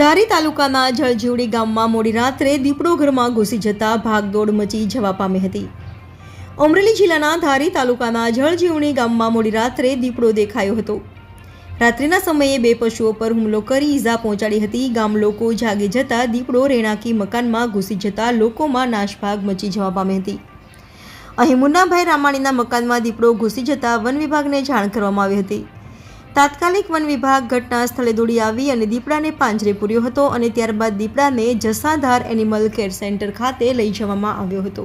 ધારી તાલુકાના જળજીવડી ગામમાં મોડી રાત્રે દીપડો ઘરમાં ઘૂસી જતા ભાગદોડ મચી જવા પામી હતી. અમરેલી જિલ્લાના ધારી તાલુકાના જળજીવણી ગામમાં મોડી રાત્રે દીપડો દેખાયો હતો. રાત્રિના સમયે બે પશુઓ પર હુમલો કરી ઈજા પહોંચાડી હતી. ગામ લોકો જાગી જતા દીપડો, રેણાકી મકાનમાં ઘૂસી જતા લોકોમાં નાશભાગ મચી જવા પામી હતી. અહીં મુન્નાભાઈ રામાણીના મકાનમાં દીપડો ઘૂસી જતા વન વિભાગને જાણ કરવામાં આવી હતી. તાત્કાલિક વન વિભાગ ઘટના સ્થળે દોડી આવી અને દીપડાને પાંજરે પૂર્યો હતો અને ત્યારબાદ દીપડાને જસાધાર એનિમલ કેર સેન્ટર ખાતે લઈ જવામાં આવ્યો હતો.